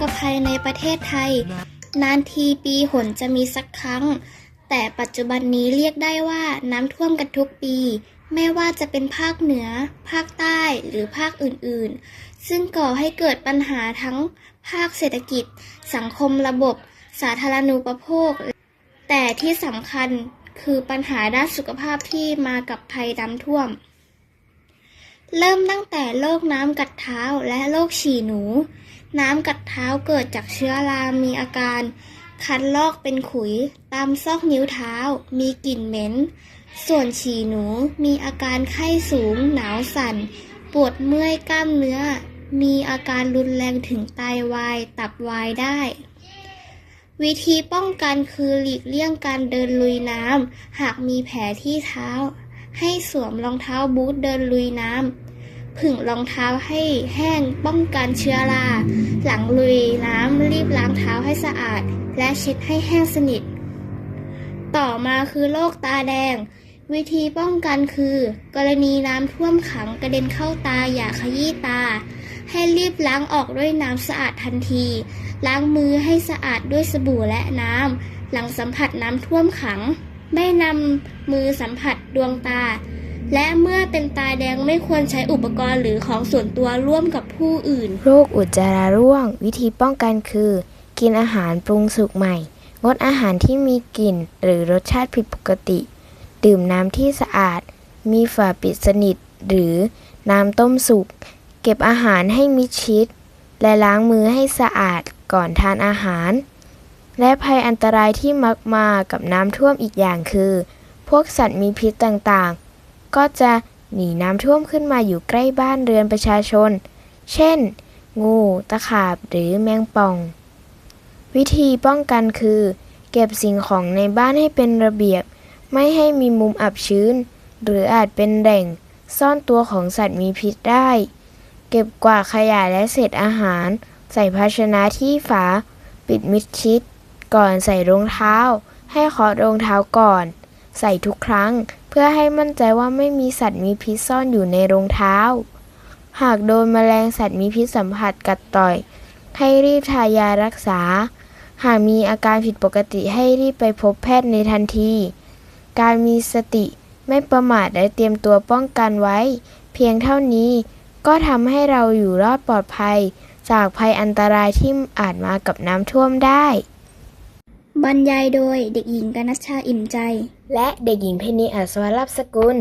กภัยในประเทศไทย นานทีปีหนจะมีสักครั้ง แต่ปัจจุบันนี้เรียกได้ว่าน้ำท่วมกันทุกปี ไม่ว่าจะเป็นภาคเหนือ ภาคใต้หรือภาคอื่นๆ ซึ่งก่อให้เกิดปัญหาทั้งภาคเศรษฐกิจ สังคมระบบ สาธารณูปโภค แต่ที่สำคัญคือปัญหาด้านสุขภาพที่มากับภัยน้ำท่วม เริ่มตั้งแต่โรคน้ำกัดเท้าและโรคฉี่หนู น้ำกัดเท้าเกิดจากเชื้อรามีอาการ คันลอกเป็นขุย ตามซอกนิ้วเท้า มีกลิ่นเหม็น ส่วนฉี่หนูมีอาการไข้สูง หนาวสั่น ปวดเมื่อยกล้ามเนื้อ มีอาการรุนแรงถึงไตาวาย ตับวายได้ วิธีป้องกันคือหลีกเลี่ยงการเดินลุยน้ำ หากมีแผลที่เท้า ให้สวมรองเท้าบูทเดินลุยน้ำ ผึ่งรองเท้าให้แห้งป้องกันเชื้อรา หลังลุยน้ำรีบล้างเท้าให้สะอาด และเช็ดให้แห้งสนิท ต่อมาคือโรคตาแดง วิธีป้องกันคือ กรณีน้ำท่วมขังกระเด็นเข้าตาอย่าขยี้ตา ให้รีบล้างออกด้วยน้ำสะอาดทันที ล้างมือให้สะอาดด้วยสบู่และน้ำหลังสัมผัสน้ำท่วมขัง ไม่นำมือสัมผัสดวงตา และเมื่อเป็นตาแดงไม่ควรใช้อุปกรณ์หรือของส่วนตัวร่วมกับผู้อื่น โรคอุจจาระร่วง วิธีป้องกันคือ กินอาหารปรุงสุกใหม่ งดอาหารที่มีกลิ่น หรือรสชาติผิดปกติ ดื่มน้ำที่สะอาด มีฝาปิดสนิท หรือน้ำต้มสุก เก็บอาหารให้มิดชิด และล้างมือให้สะอาดก่อนทานอาหาร และภัยอันตรายที่มักมากับน้ำท่วมอีกอย่างคือ พวกสัตว์มีพิษต่างๆ ก็จะหนีน้ำท่วมขึ้นมาอยู่ใกล้บ้านเรือนประชาชน เช่น งู ตะขาบ หรือแมงป่อง วิธีป้องกันคือ เก็บสิ่งของในบ้านให้เป็นระเบียบ ไม่ให้มีมุมอับชื้น หรืออาจเป็นแหล่ง ซ่อนตัวของสัตว์มีพิษได้ เก็บกวาดขยะและเศษอาหาร ใส่ภาชนะที่ฝา ปิดมิดชิด ก่อนใส่รองเท้า ให้เคาะรองเท้าก่อน ใส่ทุกครั้ง เพื่อให้มั่นใจว่าไม่มีสัตว์มีพิษซ่อนอยู่ในรองเท้า หากโดนแมลงสัตว์มีพิษสัมผัสกัดต่อย ให้รีบทายารักษา หากมีอาการผิดปกติให้รีบไปพบแพทย์ในทันที การมีสติไม่ประมาทและเตรียมตัวป้องกันไว้ เพียงเท่านี้ก็ทำให้เราอยู่รอดปลอดภัย จากภัยอันตรายที่อาจมากับน้ำท่วมได้ รรยายโดยเด็กหญิงกนัชชาอิ่มใจ และเด็กหญิงเพนนีอัศวรับสกุล